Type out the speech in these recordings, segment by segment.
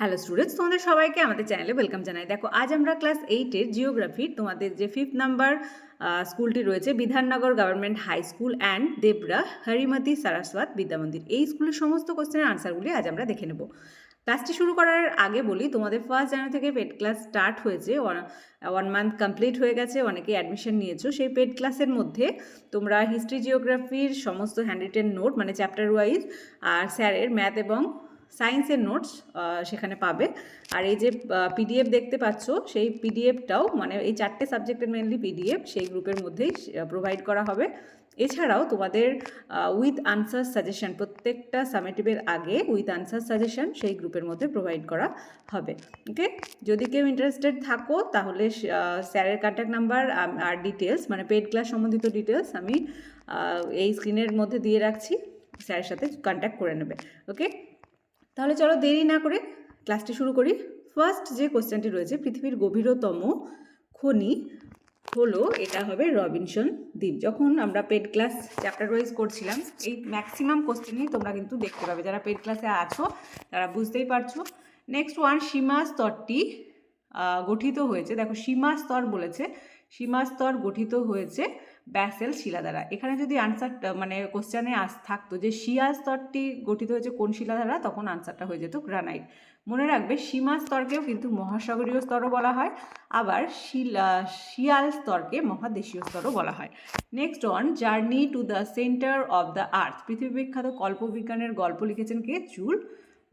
Hello students তোমাদের সবাইকে আমাদের চ্যানেলে ওয়েলকাম জানাই। দেখো, আজ আমরা ক্লাস এইটের জিওগ্রাফি তোমাদের যে ফিফথ নাম্বার স্কুলটি রয়েছে, Bidhannagar government high school and Debra, Harimati, Saraswat, Vidyamandir. এই স্কুলের সমস্ত কোশ্চেনের আনসারগুলি আজ আমরা দেখে নেব। ক্লাসটি শুরু করার আগে বলি, তোমাদের ফার্স্ট জানুয়ারি থেকে পেড ক্লাস স্টার্ট হয়েছে ওয়ান মান্থ কমপ্লিট হয়ে গেছে অনেকে অ্যাডমিশন নিয়েছো। সেই পেড ক্লাসের মধ্যে তোমরা হিস্ট্রি জিওগ্রাফির সমস্ত হ্যান্ড রিটেন নোট মানে চ্যাপ্টার ওয়াইজ আর স্যারের ম্যাথ এবং সায়েন্সের নোটস সেখানে পাবে। আর এই যে পিডিএফ দেখতে পাচ্ছ, সেই পিডিএফটাও মানে এই চারটে সাবজেক্টের মেনলি পিডিএফ, সেই গ্রুপের মধ্যেই প্রোভাইড করা হবে। এছাড়াও তোমাদের উইথ আনসার সাজেশন প্রত্যেকটা সামেটিভের আগে উইথ আনসার সাজেশন সেই গ্রুপের মধ্যে প্রোভাইড করা হবে। ওকে যদি কেউ ইন্টারেস্টেড থাকো, তাহলে স্যারের কন্ট্যাক্ট নাম্বার আর ডিটেলস মানে পেড ক্লাস সম্বন্ধিত ডিটেলস আমি এই স্ক্রিনের মধ্যে দিয়ে রাখছি। স্যারের সাথে কন্ট্যাক্ট করে নেবে। ওকে তাহলে চলো দেরি না করে ক্লাসটি শুরু করি। ফার্স্ট যে কোশ্চেনটি রয়েছে, পৃথিবীর গভীরতম খনি হলো, এটা হবে রবিনসন দ্বীপ। যখন আমরা পেড ক্লাস চ্যাপ্টার ওয়াইজ করছিলাম, এই ম্যাক্সিমাম কোশ্চেনই তোমরা কিন্তু দেখতে পাবে। যারা পেড ক্লাসে আছো, তারা বুঝতেই পারছ। নেক্সট ওয়ান সীমা স্তরটি গঠিত হয়েছে। দেখো, সীমা স্তর বলেছে সীমা স্তর গঠিত হয়েছে ব্যাসেল শিলা দ্বারা। এখানে যদি আনসার মানে কোশ্চেনে আস, থাকতো যে শিয়া স্তরটি গঠিত হয়েছে কোন শিলা দ্বারা, তখন আনসারটা হয়ে যেত গ্রানাইট মনে রাখবে সীমা স্তরকেও কিন্তু মহাসাগরীয় স্তরও বলা হয়, আবার শিলা, শিয়াল স্তরকে মহাদেশীয় স্তরও বলা হয়। Next on journey to the centre of the earth পৃথিবী বিখ্যাত কল্পবিজ্ঞানের গল্প লিখেছেন কে? Jules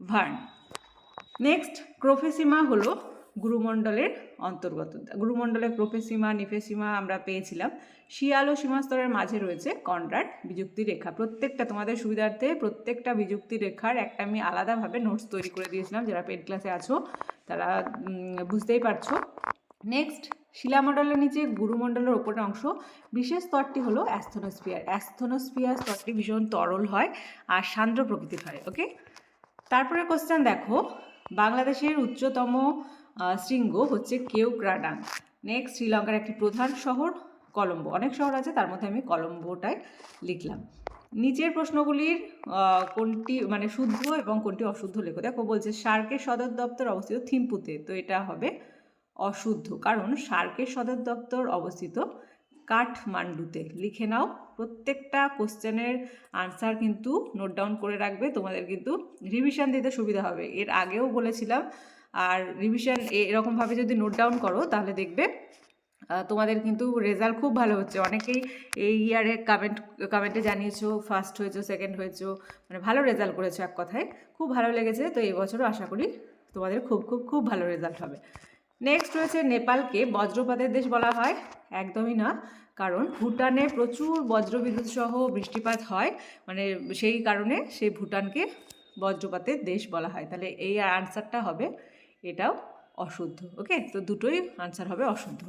Verne. নেক্সট ক্রোফেসিমা হলো গুরুমণ্ডলের অন্তর্গত। গুরুমণ্ডলের প্রোফেসিমা, নিফেসিমা আমরা পেয়েছিলাম। শিয়াল ও সীমাস্তরের মাঝে রয়েছে কন্ড্রাট বিযুক্তি রেখা। প্রত্যেকটা তোমাদের সুবিধার্থে প্রত্যেকটা বিযুক্তি রেখার একটা আমি আলাদাভাবে নোটস তৈরি করে দিয়েছিলাম। যারা পেড ক্লাসে আছো, তারা বুঝতেই পারছ। নেক্সট শিলামণ্ডলের নিচে গুরুমণ্ডলের ওপরের অংশ। বিশেষ স্তরটি হলো অ্যাস্থনোস্ফিয়ার। অ্যাস্থনোস্ফিয়ার স্তরটি ভীষণ তরল হয় আর সান্দ্র প্রকৃতির হয় ওকে তারপরে কোশ্চেন দেখো। বাংলাদেশের উচ্চতম শৃঙ্গ হচ্ছে কেউ কেউক্রাডাং নেক্সট শ্রীলঙ্কার একটি প্রধান শহর, কলম্বো। অনেক শহর আছে, তার মধ্যে আমি কলম্বোটাই লিখলাম। নিচের প্রশ্নগুলির কোনটি মানে শুদ্ধ এবং কোনটি অশুদ্ধ লেখো? দেখো, বলছে সার্কের সদর দপ্তর অবস্থিত থিম্পুতে, তো এটা হবে অশুদ্ধ। কারণ সার্কের সদর দপ্তর অবস্থিত কাঠমান্ডুতে। লিখে নাও, প্রত্যেকটা কোশ্চেনের আনসার কিন্তু নোট ডাউন করে রাখবে, তোমাদের কিন্তু রিভিশন দিতে সুবিধা হবে। এর আগেও বলেছিলাম আর রিভিশন এরকমভাবে যদি নোট ডাউন করো, তাহলে দেখবে তোমাদের কিন্তু রেজাল্ট খুব ভালো হচ্ছে। অনেকেই এই ইয়ারে কমেন্ট কমেন্টে জানিয়েছো ফার্স্ট হয়েছো সেকেন্ড হয়েছো মানে ভালো রেজাল্ট করেছ এক কথায়। খুব ভালো লেগেছে, তো এই বছরও আশা করি তোমাদের খুব খুব খুব ভালো রেজাল্ট হবে। নেক্সট রয়েছে নেপালকে বজ্রপাতের দেশ বলা হয়। একদমই না, কারণ ভুটানে প্রচুর বজ্রবিদ্যুৎ সহ বৃষ্টিপাত হয়। মানে সেই কারণে সেই ভুটানকে বজ্রপাতের দেশ বলা হয়। তাহলে এই আনসারটা হবে এটাও অশুদ্ধ, ওকে? তো দুটোই আনসার হবে অশুদ্ধ।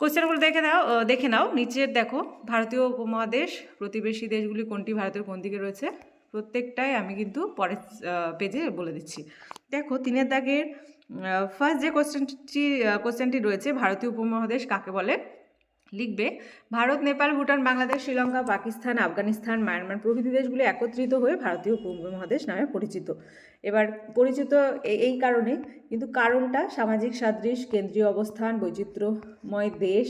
কোশ্চেনগুলো দেখে নাও দেখে নাও। নিচের দেখো, ভারতীয় উপমহাদেশ, প্রতিবেশী দেশগুলি কোনটি ভারতের কোন দিকে রয়েছে? প্রত্যেকটাই আমি কিন্তু পরের পেজে বলে দিচ্ছি। দেখো, তিনের দাগের ফার্স্ট যে কোশ্চেনটি কোশ্চেনটি রয়েছে, ভারতীয় উপমহাদেশ কাকে বলে? লিখবে, ভারত, নেপাল, ভুটান, বাংলাদেশ, শ্রীলঙ্কা, পাকিস্তান, আফগানিস্তান, মায়ানমার প্রভৃতি দেশগুলি একত্রিত হয়ে ভারতীয় উপমহাদেশ নামে পরিচিত। এবার পরিচিত এই কারণে কিন্তু কারণটা সামাজিক সাদৃশ, কেন্দ্রীয় অবস্থান, বৈচিত্র্যময় দেশ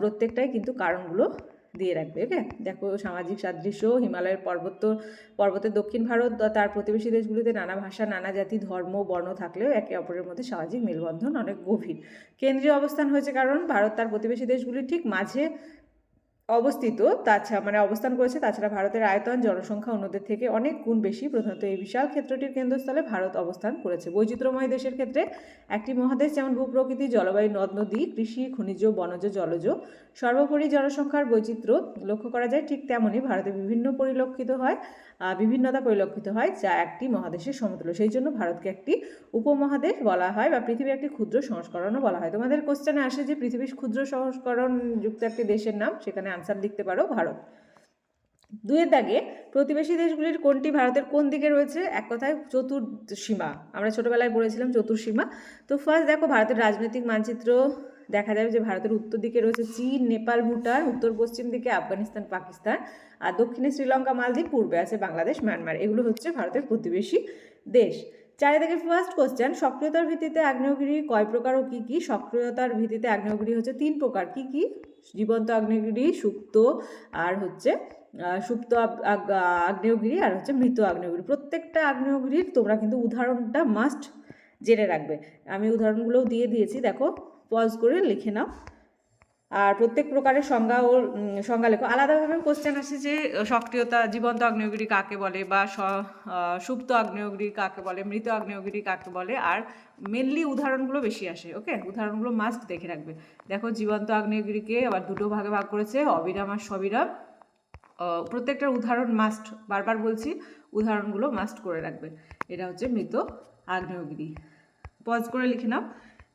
প্রত্যেকটাই কিন্তু কারণগুলো দিয়ে রাখবে ওকে দেখো সামাজিক সাদৃশ্য, হিমালয়ের পর্বত, পর্বতের দক্ষিণ ভারত তার প্রতিবেশী দেশগুলিতে নানা ভাষা, নানা জাতি, ধর্ম, বর্ণ থাকলেও একে অপরের মধ্যে সামাজিক মেলবন্ধন অনেক গভীর। কেন্দ্রীয় অবস্থান হয়েছে কারণ, ভারত তার প্রতিবেশী দেশগুলির ঠিক মাঝে অবস্থিত। তাছাড়া মানে অবস্থান করেছে তাছাড়া ভারতের আয়তন, জনসংখ্যা অন্যদের থেকে অনেক গুণ বেশি। প্রধানত এই বিশাল ক্ষেত্রটির কেন্দ্রস্থলে ভারত অবস্থান করেছে। বৈচিত্র্যময় দেশের ক্ষেত্রে একটি মহাদেশ যেমন ভূপ্রকৃতি, জলবায়ু, নদ, নদী, কৃষি, খনিজ, বনজ, জলজ, সর্বোপরি জনসংখ্যার বৈচিত্র্য লক্ষ্য করা যায় ঠিক তেমনই ভারতে বিভিন্ন পরিলক্ষিত হয় বিভিন্নতা পরিলক্ষিত হয় যা একটি মহাদেশের সমতুল্য। সেই জন্য ভারতকে একটি উপমহাদেশ বলা হয় বা পৃথিবীর একটি ক্ষুদ্র সংস্করণও বলা হয়। তোমাদের কোশ্চেনে আসে যে পৃথিবীর ক্ষুদ্র সংস্করণ যুক্ত একটি দেশের নাম, সেখানে আনসার লিখতে পারো ভারত। দুয়ের দাগে প্রতিবেশী দেশগুলির কোনটি ভারতের কোন দিকে রয়েছে? এক কথায় চতুর্সীমা আমরা ছোটোবেলায় পড়েছিলাম চতুর্সীমা তো ফার্স্ট দেখো ভারতের রাজনৈতিক মানচিত্র। দেখা যাবে যে ভারতের উত্তর দিকে রয়েছে চীন, নেপাল, ভুটান, উত্তর পশ্চিম দিকে আফগানিস্তান, পাকিস্তান আর দক্ষিণে শ্রীলঙ্কা, মালদ্বীপ, পূর্বে আছে বাংলাদেশ, মায়ানমার। এগুলো হচ্ছে ভারতের প্রতিবেশী দেশ। চারি থেকে ফার্স্ট কোশ্চেন সক্রিয়তার ভিত্তিতে আগ্নেয়গিরি কয় প্রকার ও কী কী? সক্রিয়তার ভিত্তিতে আগ্নেয়গিরি হচ্ছে তিন প্রকার, কী কী? জীবন্ত আগ্নেয়গিরি, সুপ্ত আর হচ্ছে সুপ্ত আগ- আগ- আগ্নেয়গিরি আর হচ্ছে মৃত আগ্নেয়গিরি। প্রত্যেকটা আগ্নেয়গিরির তোমরা কিন্তু উদাহরণটা মাস্ট জেনে রাখবে। আমি উদাহরণগুলোও দিয়ে দিয়েছি, দেখো পজ করে লিখে নাও। আর প্রত্যেক প্রকারের সংজ্ঞা ও সংজ্ঞা লেখো আলাদাভাবে কোশ্চেন আসে যে সক্রিয়তা, জীবন্ত আগ্নেয়গিরি কাকে বলে বা সুপ্ত আগ্নেয়গিরি কাকে বলে, মৃত আগ্নেয়গিরি কাকে বলে, আর মেনলি উদাহরণগুলো বেশি আসে ওকে উদাহরণগুলো মাস্ট দেখে রাখবে। দেখো, জীবন্ত আগ্নেয়গিরিকে আবার দুটো ভাগে ভাগ করেছে, অবিরাম আর সবিরাম। প্রত্যেকটার উদাহরণ মাস্ট বারবার বলছি, উদাহরণগুলো মাস্ট করে রাখবে। এটা হচ্ছে মৃত আগ্নেয়গিরি। পজ করে লিখে নাও।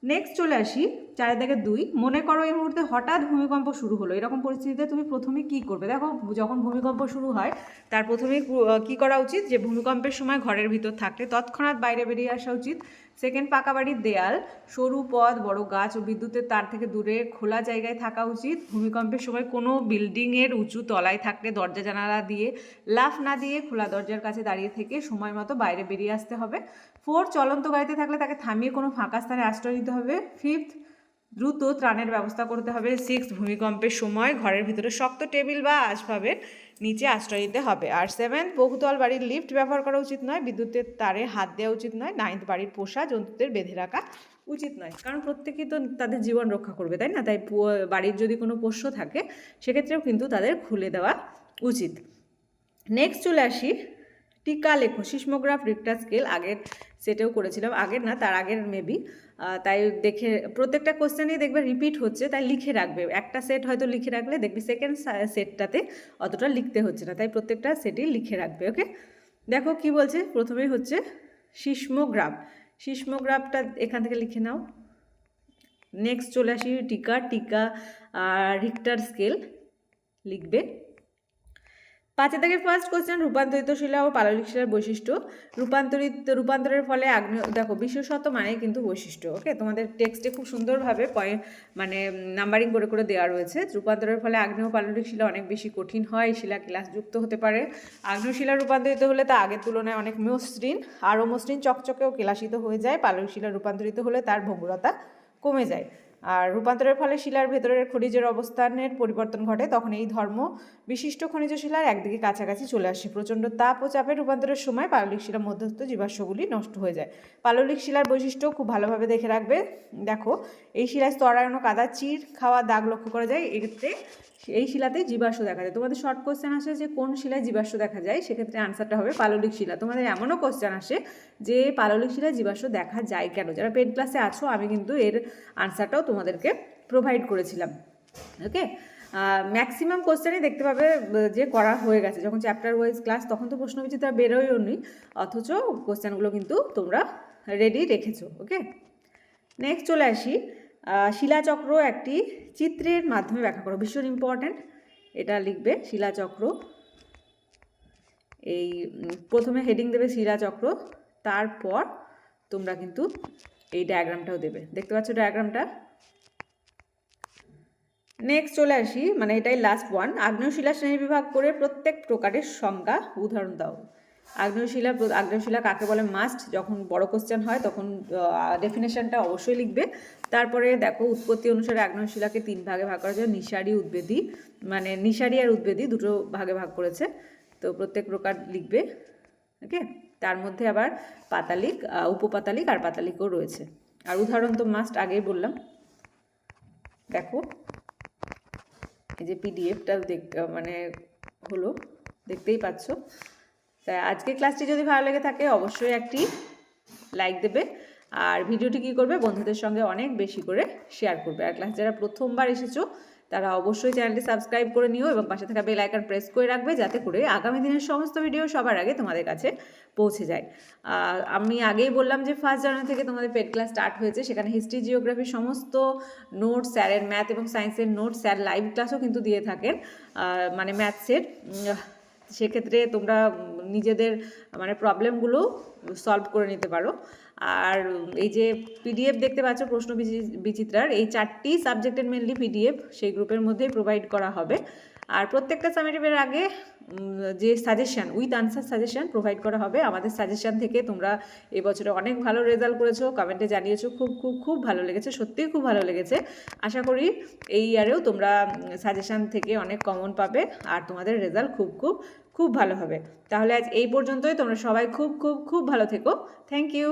নেক্সট চলে আসি চারের দিকে দুই। মনে করো এই মুহূর্তে হঠাৎ ভূমিকম্প শুরু হলো। এরকম পরিস্থিতিতে তুমি প্রথমে কি করবে? দেখো, যখন ভূমিকম্প শুরু হয়, তার প্রথমে কি করা উচিত? যে, ভূমিকম্পের সময় ঘরের ভিতর থাকলে তৎক্ষণাৎ বাইরে বেরিয়ে আসা উচিত। সেকেন্ড পাকা বাড়ির দেয়াল, সরু পথ, বড় গাছ ও বিদ্যুতের তার থেকে দূরে খোলা জায়গায় থাকা উচিত। ভূমিকম্পের সময় কোনো বিল্ডিংয়ের উঁচু তলায় থাকলে দরজা জানালা দিয়ে লাফ না দিয়ে খোলা দরজার কাছে দাঁড়িয়ে থেকে সময় মতো বাইরে বেরিয়ে আসতে হবে। ফোর চলন্ত গাড়িতে থাকলে তাকে থামিয়ে কোনো ফাঁকা স্থানে আশ্রয় নিতে হবে। ফিফথ দ্রুত ত্রাণের ব্যবস্থা করতে হবে। সিক্স ভূমিকম্পের সময় ঘরের ভিতরে শক্ত টেবিল বা আসবাবের নিচে আশ্রয় নিতে হবে। আর সেভেন্থ বহুতল বাড়ির লিফট ব্যবহার করা উচিত নয়। বিদ্যুতের তারে হাত দেওয়া উচিত নয়। নাইন্থ বাড়ির পোষা জন্তুদের বেঁধে রাখা উচিত নয়। কারণ প্রত্যেকেই তো তাদের জীবন রক্ষা করবে, তাই না? তাই বাড়ির যদি কোনো পোষ্য থাকে, সেক্ষেত্রেও কিন্তু তাদের খুলে দেওয়া উচিত। নেক্সট চলে আসি টিকা লেখো। সিসমোগ্রাফ রিক্টার স্কেল আগের সেটেও করেছিলাম। আগের না, তার আগের মেবি তাই দেখে, প্রত্যেকটা কোশ্চেনই দেখবে রিপিট হচ্ছে, তাই লিখে রাখবে। একটা সেট হয়তো লিখে রাখলে দেখবি সেকেন্ড সেটটাতে অতটা লিখতে হচ্ছে না, তাই প্রত্যেকটা সেটই লিখে রাখবে ওকে দেখো কি বলছে, প্রথমেই হচ্ছে সিসমোগ্রাফ। সিসমোগ্রাফটা এখান থেকে লিখে নাও। নেক্সট চলে আসি, টিকা টিকা আর রিক্টার স্কেল লিখবে। পাঁচের থেকে ফার্স্ট কোশ্চেন রূপান্তরিত শিলা ও পাললিক শিলার বৈশিষ্ট্য। রূপান্তরিত, রূপান্তরের ফলে আগ্নেয়, দেখো বিশেষত মানে কিন্তু বৈশিষ্ট্য ওকে তোমাদের টেক্সটে খুব সুন্দরভাবে পয়েন্ট মানে নাম্বারিং করে করে দেওয়া রয়েছে। রূপান্তরের ফলে আগ্নেয় পাললিক শিলা অনেক বেশি কঠিন হয় শিলা ক্লাসযুক্ত হতে পারে। আগ্নেয় শিলা রূপান্তরিত হলে তা আগের তুলনায় অনেক মসৃণ, আরও মসৃণ চকচকে ও কেলাসিত হয়ে যায়। পাললিক শিলা রূপান্তরিত হলে তার ভঙ্গুরতা কমে যায়। আর রূপান্তরের ফলে শিলার ভেতরের খনিজের অবস্থানের পরিবর্তন ঘটে, তখন এই ধর্ম বিশিষ্ট খনিজ শিলার একদিকে কাছাকাছি চলে আসে। প্রচণ্ড তাপ ও চাপের রূপান্তরের সময় পাললিক শিলার মধ্যস্থ জীবাশ্মগুলি নষ্ট হয়ে যায়। পাললিক শিলার বৈশিষ্ট্য খুব ভালোভাবে দেখে রাখবে। দেখো, এই শিলায় স্তরায়ন কাদা চির খাওয়া দাগ লক্ষ্য করা যায়। এক্ষেত্রে এই শিলাতে জীবাশ্ম দেখা যায়। তোমাদের শর্ট কোশ্চেন আসে যে কোন শিলায় জীবাশ্ম দেখা যায়? সেক্ষেত্রে আনসারটা হবে পাললিক শিলা। তোমাদের এমনও কোশ্চেন আসে যে পাললিক শিলায় জীবাশ্ম দেখা যায় কেন? যারা পেড ক্লাসে আছো, আমি কিন্তু এর আনসারটাও তোমাদেরকে প্রোভাইড করেছিলাম। ওকে ম্যাক্সিমাম কোশ্চেনই দেখতে পাবে যে করা হয়ে গেছে। যখন চ্যাপ্টার ওয়াইজ ক্লাস তখন তো প্রশ্ন প্রশ্নবিচিত্রা বেরোয়ও নি। অথচ কোশ্চেনগুলো কিন্তু তোমরা রেডি রেখেছো ওকে নেক্সট চলে আসি। শিলাচক্র একটি চিত্রের মাধ্যমে ব্যাখ্যা করো। ভীষণ ইম্পর্ট্যান্ট এটা লিখবে শিলাচক্র এই প্রথমে হেডিং দেবে শিলাচক্র তারপর তোমরা কিন্তু এই ডায়াগ্রামটাও দেবে। দেখতে পাচ্ছ ডায়াগ্রামটা নেক্সট চলে আসি মানে এটাই লাস্ট ওয়ান আগ্নেয়শিলা শ্রেণীবিভাগ করে প্রত্যেক প্রকারের সংজ্ঞা উদাহরণ দাও। আগ্নেয়শিলা আগ্নেয়শিলা কাকে বলে মাস্ট যখন বড় কোশ্চেন হয়, তখন ডেফিনেশনটা অবশ্যই লিখবে। তারপরে দেখো, উৎপত্তি অনুসারে আগ্নেয়শিলাকে তিন ভাগে ভাগ করা যায়। নিশারি উদ্বেদী মানে নিশারি আর উদ্বেদী দুটো ভাগে ভাগ করেছে। তো প্রত্যেক প্রকার লিখবে ওকে তার মধ্যে আবার পাতালিক উপপাতালিক আর পাতালিকও রয়েছে। আর উদাহরণ তো মাস্ট আগেই বললাম। দেখো, এই যে পিডিএফটা দেখ মানে হলো, দেখতেই পাচ্ছ। তাই আজকে ক্লাসটি যদি ভালো লেগে থাকে, অবশ্যই একটি লাইক দেবে। আর ভিডিওটি কী করবে? বন্ধুদের সঙ্গে অনেক বেশি করে শেয়ার করবে। আর ক্লাস যারা প্রথমবার এসেছ, তারা অবশ্যই চ্যানেলটি সাবস্ক্রাইব করে নিও এবং পাশে থাকা বেল আইকন প্রেস করে রাখবে যাতে করে আগামী দিনের সমস্ত ভিডিও সবার আগে তোমাদের কাছে পৌঁছে যায়। আমি আগেই বললাম যে ফার্স্ট জানুয়ারি থেকে তোমাদের পেড ক্লাস স্টার্ট হয়েছে। সেখানে হিস্ট্রি জিওগ্রাফির সমস্ত নোটস স্যারের ম্যাথ এবং সায়েন্সের নোটস স্যার লাইভ ক্লাসও কিন্তু দিয়ে থাকেন। মানে ম্যাথসের সেক্ষেত্রে তোমরা নিজেদের মানে প্রবলেমগুলো সলভ করে নিতে পারো। আর এই যে পিডিএফ দেখতে পাচ্ছ প্রশ্ন বিচি- বিচিত্রার, এই চারটি সাবজেক্টের মেনলি পিডিএফ সেই গ্রুপের মধ্যেই প্রোভাইড করা হবে। আর প্রত্যেকটা সামেটিভের আগে যে suggestion with answer suggestion provide করা হবে। আমাদের সাজেশন থেকে তোমরা এবছরে অনেক ভালো রেজাল্ট করেছ। কমেন্টে জানিয়েছো, খুব খুব খুব ভালো লেগেছে, সত্যিই খুব ভালো লেগেছে। আশা করি এই ইয়ারেও তোমরা সাজেশন থেকে অনেক কমন পাবে। আর তোমাদের রেজাল্ট খুব খুব খুব ভালো হবে। তাহলে আজ এই পর্যন্তই। তোমরা সবাই খুব খুব খুব ভালো থেকো। Thank you